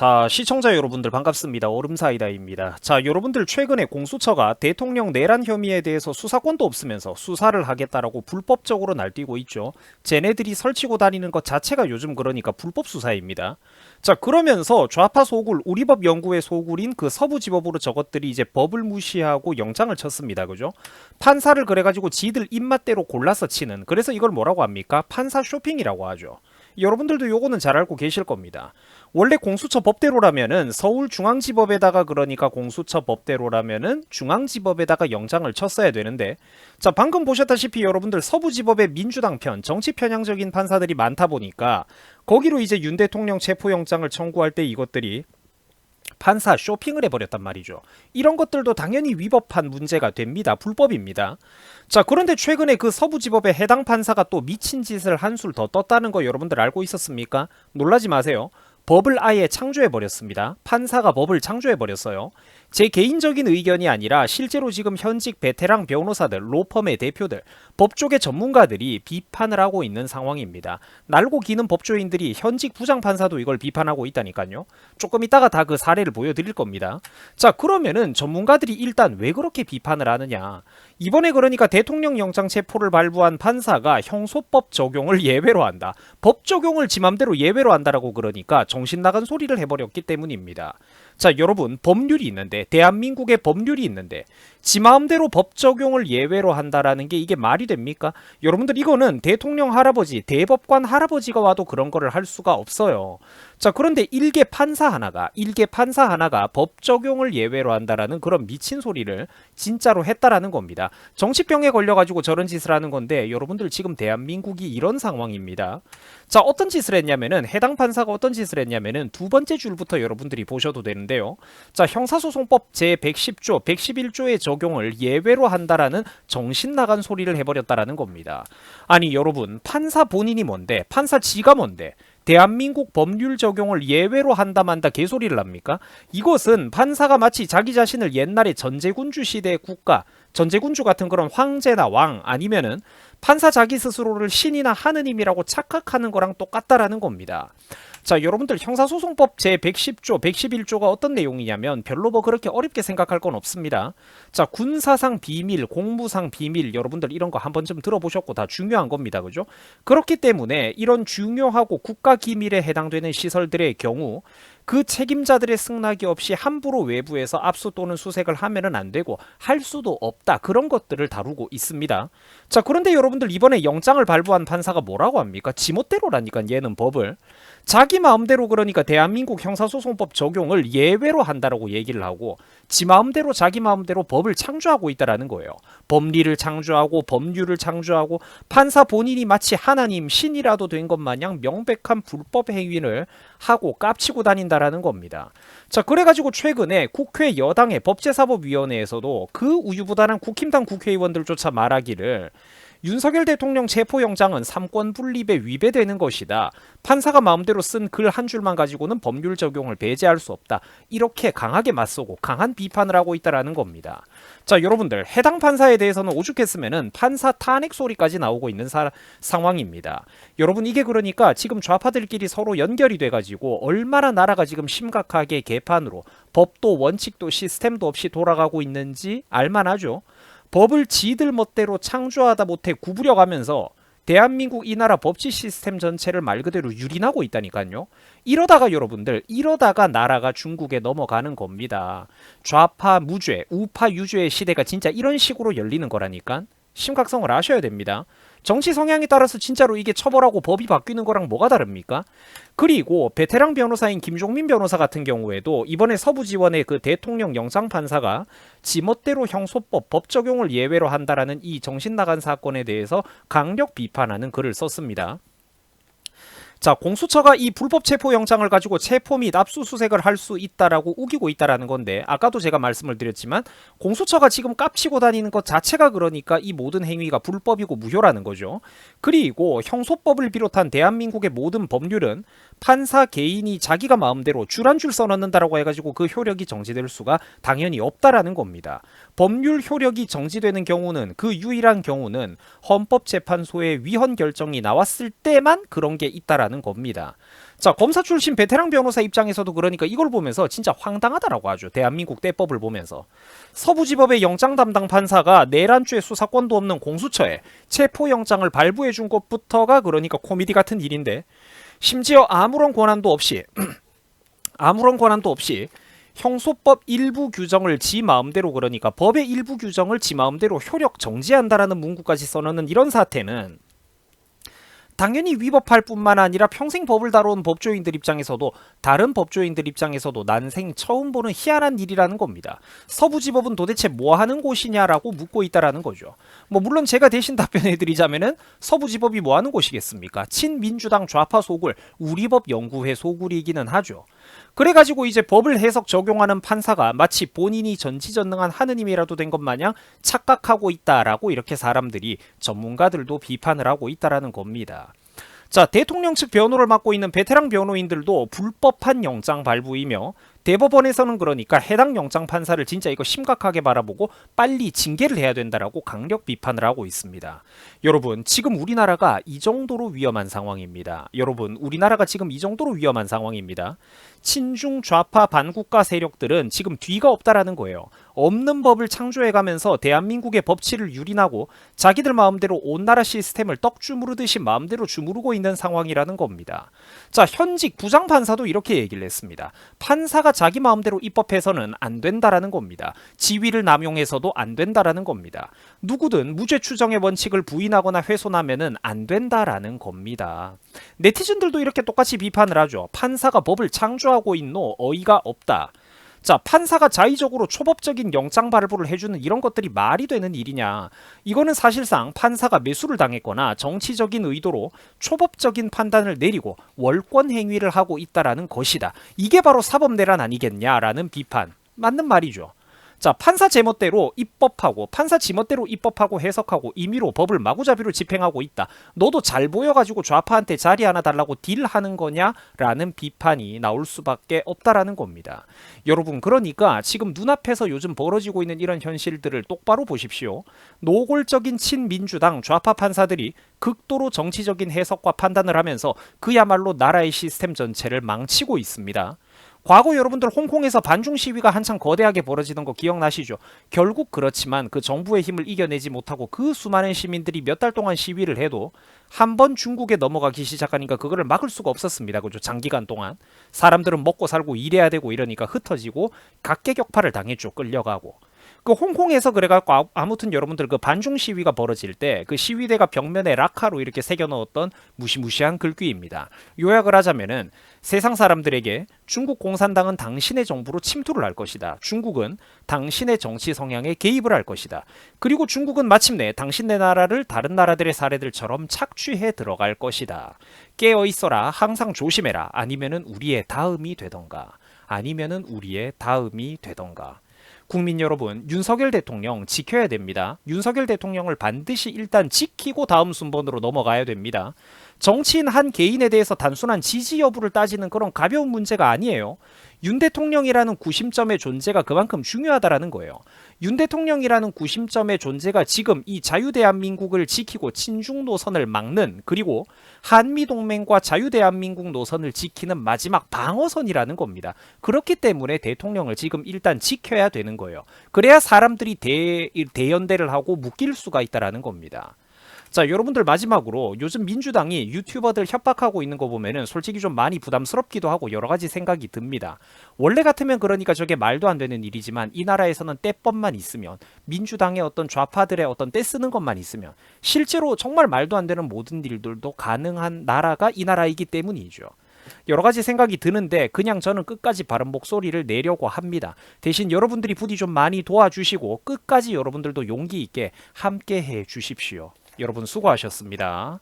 자, 시청자 여러분들 반갑습니다. 얼음사이다입니다. 자, 여러분들 최근에 공수처가 대통령 내란 혐의에 대해서 수사권도 없으면서 수사를 하겠다라고 불법적으로 날뛰고 있죠. 쟤네들이 설치고 다니는 것 자체가 요즘 그러니까 불법 수사입니다. 자, 그러면서 좌파 소굴, 우리법 연구의 소굴인 그 서부지법으로 저것들이 이제 법을 무시하고 영장을 쳤습니다. 그죠? 판사를 그래가지고 지들 입맛대로 골라서 치는, 그래서 이걸 뭐라고 합니까? 판사 쇼핑이라고 하죠. 여러분들도 요거는 잘 알고 계실 겁니다. 원래 공수처 법대로라면은 서울중앙지법에다가 그러니까 공수처 법대로라면은 중앙지법에다가 영장을 쳤어야 되는데 자 방금 보셨다시피 여러분들 서부지법의 민주당 편 정치 편향적인 판사들이 많다 보니까 거기로 이제 윤 대통령 체포영장을 청구할 때 이것들이 판사 쇼핑을 해버렸단 말이죠. 이런 것들도 당연히 위법한 문제가 됩니다. 불법입니다. 자, 그런데 최근에 그 서부지법의 해당 판사가 또 미친 짓을 한술 더 떴다는 거 여러분들 알고 있었습니까? 놀라지 마세요. 법을 아예 창조해버렸습니다. 판사가 법을 창조해버렸어요. 제 개인적인 의견이 아니라 실제로 지금 현직 베테랑 변호사들, 로펌의 대표들, 법조계 전문가들이 비판을 하고 있는 상황입니다. 날고 기는 법조인들이 현직 부장판사도 이걸 비판하고 있다니까요. 조금 이따가 다 그 사례를 보여드릴 겁니다. 자, 그러면은 전문가들이 일단 왜 그렇게 비판을 하느냐. 이번에 그러니까 대통령 영장 체포를 발부한 판사가 형소법 적용을 예외로 한다. 법 적용을 지 맘대로 예외로 한다라고 그러니까 정신 나간 소리를 해버렸기 때문입니다. 자, 여러분, 법률이 있는데, 대한민국의 법률이 있는데, 지 마음대로 법 적용을 예외로 한다라는 게 이게 말이 됩니까? 여러분들, 이거는 대통령 할아버지, 대법관 할아버지가 와도 그런 거를 할 수가 없어요. 자, 그런데 일개 판사 하나가, 일개 판사 하나가 법 적용을 예외로 한다라는 그런 미친 소리를 진짜로 했다라는 겁니다. 정치병에 걸려 가지고 저런 짓을 하는 건데, 여러분들 지금 대한민국이 이런 상황입니다. 자, 어떤 짓을 했냐면은, 해당 판사가 어떤 짓을 했냐면은, 두 번째 줄부터 여러분들이 보셔도 되는데요. 자, 형사소송법 제110조, 111조의 적용을 예외로 한다라는 정신 나간 소리를 해버렸다라는 겁니다. 아니, 여러분, 판사 본인이 뭔데, 판사 지가 뭔데, 대한민국 법률 적용을 예외로 한다 만다 개소리를 합니까? 이것은 판사가 마치 자기 자신을 옛날에 전제군주 시대의 국가, 전제군주 같은 그런 황제나 왕 아니면은 판사 자기 스스로를 신이나 하느님이라고 착각하는 거랑 똑같다라는 겁니다. 자, 여러분들 형사소송법 제110조, 111조가 어떤 내용이냐면 별로 뭐 그렇게 어렵게 생각할 건 없습니다. 자, 군사상 비밀, 공무상 비밀 여러분들 이런 거 한 번쯤 들어보셨고 다 중요한 겁니다. 그죠? 그렇기 때문에 이런 중요하고 국가 기밀에 해당되는 시설들의 경우 그 책임자들의 승낙이 없이 함부로 외부에서 압수 또는 수색을 하면은 안 되고 할 수도 없다. 그런 것들을 다루고 있습니다. 자, 그런데 여러분들 이번에 영장을 발부한 판사가 뭐라고 합니까? 지멋대로라니까 얘는 법을 자기 마음대로 그러니까 대한민국 형사소송법 적용을 예외로 한다라고 얘기를 하고 지 마음대로 자기 마음대로 법을 창조하고 있다라는 거예요. 법리를 창조하고 법률을 창조하고 판사 본인이 마치 하나님 신이라도 된 것 마냥 명백한 불법 행위를 하고 깝치고 다닌다라는 겁니다. 자, 그래가지고 최근에 국회 여당의 법제사법위원회에서도 그 우유부단한 국힘당 국회의원들조차 말하기를 윤석열 대통령 체포영장은 삼권 분립에 위배되는 것이다. 판사가 마음대로 쓴 글 한 줄만 가지고는 법률 적용을 배제할 수 없다. 이렇게 강하게 맞서고 강한 비판을 하고 있다라는 겁니다. 자, 여러분들 해당 판사에 대해서는 오죽했으면은 판사 탄핵 소리까지 나오고 있는 사, 상황입니다. 여러분 이게 그러니까 지금 좌파들끼리 서로 연결이 돼가지고 얼마나 나라가 지금 심각하게 개판으로 법도 원칙도 시스템도 없이 돌아가고 있는지 알만하죠. 법을 지들 멋대로 창조하다 못해 구부려가면서 대한민국 이 나라 법치 시스템 전체를 말 그대로 유린하고 있다니까요. 이러다가 여러분들 이러다가 나라가 중국에 넘어가는 겁니다. 좌파 무죄, 우파 유죄의 시대가 진짜 이런 식으로 열리는 거라니까. 심각성을 아셔야 됩니다. 정치 성향에 따라서 진짜로 이게 처벌하고 법이 바뀌는 거랑 뭐가 다릅니까? 그리고 베테랑 변호사인 김종민 변호사 같은 경우에도 이번에 서부 지원의 그 대통령 영장 판사가 지멋대로 형소법 법 적용을 예외로 한다라는 이 정신 나간 사건에 대해서 강력 비판하는 글을 썼습니다. 자, 공수처가 이 불법 체포 영장을 가지고 체포 및 압수수색을 할 수 있다라고 우기고 있다라는 건데 아까도 제가 말씀을 드렸지만 공수처가 지금 깝치고 다니는 것 자체가 그러니까 이 모든 행위가 불법이고 무효라는 거죠. 그리고 형소법을 비롯한 대한민국의 모든 법률은 판사 개인이 자기가 마음대로 줄한줄 써넣는다라고 해가지고 그 효력이 정지될 수가 당연히 없다라는 겁니다. 법률 효력이 정지되는 경우는 그 유일한 경우는 헌법재판소의 위헌 결정이 나왔을 때만 그런 게 있다라는 겁니다. 자, 검사 출신 베테랑 변호사 입장에서도 그러니까 이걸 보면서 진짜 황당하다라고 하죠. 대한민국 대법을 보면서. 서부지법의 영장 담당 판사가 내란죄 수사권도 없는 공수처에 체포영장을 발부해 준 것부터가 그러니까 코미디 같은 일인데 심지어 아무런 권한도 없이 아무런 권한도 없이 형소법 일부 규정을 지 마음대로 그러니까 법의 일부 규정을 지 마음대로 효력 정지한다라는 문구까지 써놓는 이런 사태는 당연히 위법할 뿐만 아니라 평생 법을 다뤄온 법조인들 입장에서도 다른 법조인들 입장에서도 난생 처음 보는 희한한 일이라는 겁니다. 서부지법은 도대체 뭐 하는 곳이냐라고 묻고 있다라는 거죠. 뭐 물론 제가 대신 답변해 드리자면은 서부지법이 뭐 하는 곳이겠습니까? 친민주당 좌파 소굴 우리법 연구회 소굴이기는 하죠. 그래가지고 이제 법을 해석 적용하는 판사가 마치 본인이 전지전능한 하느님이라도 된 것 마냥 착각하고 있다라고 이렇게 사람들이 전문가들도 비판을 하고 있다라는 겁니다. 자, 대통령 측 변호를 맡고 있는 베테랑 변호인들도 불법한 영장 발부이며 대법원에서는 그러니까 해당 영장 판사를 진짜 이거 심각하게 바라보고 빨리 징계를 해야 된다라고 강력 비판을 하고 있습니다. 여러분, 지금 우리나라가 이 정도로 위험한 상황입니다. 여러분, 우리나라가 지금 이 정도로 위험한 상황입니다. 친중 좌파 반국가 세력들은 지금 뒤가 없다라는 거예요. 없는 법을 창조해가면서 대한민국의 법치를 유린하고 자기들 마음대로 온 나라 시스템을 떡 주무르듯이 마음대로 주무르고 있는 상황이라는 겁니다. 자, 현직 부장판사도 이렇게 얘기를 했습니다. 판사가 자기 마음대로 입법해서는 안 된다라는 겁니다. 지위를 남용해서도 안 된다라는 겁니다. 누구든 무죄 추정의 원칙을 부인하거나 훼손하면은 안 된다라는 겁니다. 네티즌들도 이렇게 똑같이 비판을 하죠. 판사가 법을 창조하고 있노 어이가 없다. 자, 판사가 자의적으로 초법적인 영장 발부를 해주는 이런 것들이 말이 되는 일이냐. 이거는 사실상 판사가 매수를 당했거나 정치적인 의도로 초법적인 판단을 내리고 월권 행위를 하고 있다라는 것이다. 이게 바로 사법내란 아니겠냐라는 비판. 맞는 말이죠. 자, 판사 제멋대로 입법하고 판사 지멋대로 입법하고 해석하고 임의로 법을 마구잡이로 집행하고 있다. 너도 잘 보여가지고 좌파한테 자리 하나 달라고 딜하는 거냐라는 비판이 나올 수밖에 없다라는 겁니다. 여러분 그러니까 지금 눈앞에서 요즘 벌어지고 있는 이런 현실들을 똑바로 보십시오. 노골적인 친민주당 좌파 판사들이 극도로 정치적인 해석과 판단을 하면서 그야말로 나라의 시스템 전체를 망치고 있습니다. 과거 여러분들 홍콩에서 반중 시위가 한창 거대하게 벌어지던 거 기억나시죠? 결국 그렇지만 그 정부의 힘을 이겨내지 못하고 그 수많은 시민들이 몇 달 동안 시위를 해도 한 번 중국에 넘어가기 시작하니까 그거를 막을 수가 없었습니다. 그죠? 장기간 동안 사람들은 먹고 살고 일해야 되고 이러니까 흩어지고 각계 격파를 당했죠. 끌려가고. 그 홍콩에서 그래갖고 아- 아무튼 여러분들 그 반중 시위가 벌어질 때 그 시위대가 벽면에 락카로 이렇게 새겨 넣었던 무시무시한 글귀입니다. 요약을 하자면은 세상 사람들에게 중국 공산당은 당신의 정부로 침투를 할 것이다. 중국은 당신의 정치 성향에 개입을 할 것이다. 그리고 중국은 마침내 당신네 나라를 다른 나라들의 사례들처럼 착취해 들어갈 것이다. 깨어 있어라. 항상 조심해라. 아니면은 우리의 다음이 되던가. 아니면은 우리의 다음이 되던가. 국민 여러분, 윤석열 대통령 지켜야 됩니다. 윤석열 대통령을 반드시 일단 지키고 다음 순번으로 넘어가야 됩니다. 정치인 한 개인에 대해서 단순한 지지 여부를 따지는 그런 가벼운 문제가 아니에요. 윤 대통령이라는 구심점의 존재가 그만큼 중요하다라는 거예요. 윤 대통령이라는 구심점의 존재가 지금 이 자유대한민국을 지키고 친중 노선을 막는 그리고 한미동맹과 자유대한민국 노선을 지키는 마지막 방어선이라는 겁니다. 그렇기 때문에 대통령을 지금 일단 지켜야 되는 거예요. 그래야 사람들이 대, 대연대를 하고 묶일 수가 있다라는 겁니다. 자, 여러분들 마지막으로 요즘 민주당이 유튜버들 협박하고 있는 거 보면은 솔직히 좀 많이 부담스럽기도 하고 여러 가지 생각이 듭니다. 원래 같으면 그러니까 저게 말도 안 되는 일이지만 이 나라에서는 때법만 있으면 민주당의 어떤 좌파들의 어떤 때 쓰는 것만 있으면 실제로 정말 말도 안 되는 모든 일들도 가능한 나라가 이 나라이기 때문이죠. 여러 가지 생각이 드는데 그냥 저는 끝까지 바른 목소리를 내려고 합니다. 대신 여러분들이 부디 좀 많이 도와주시고 끝까지 여러분들도 용기 있게 함께 해 주십시오. 여러분 수고하셨습니다.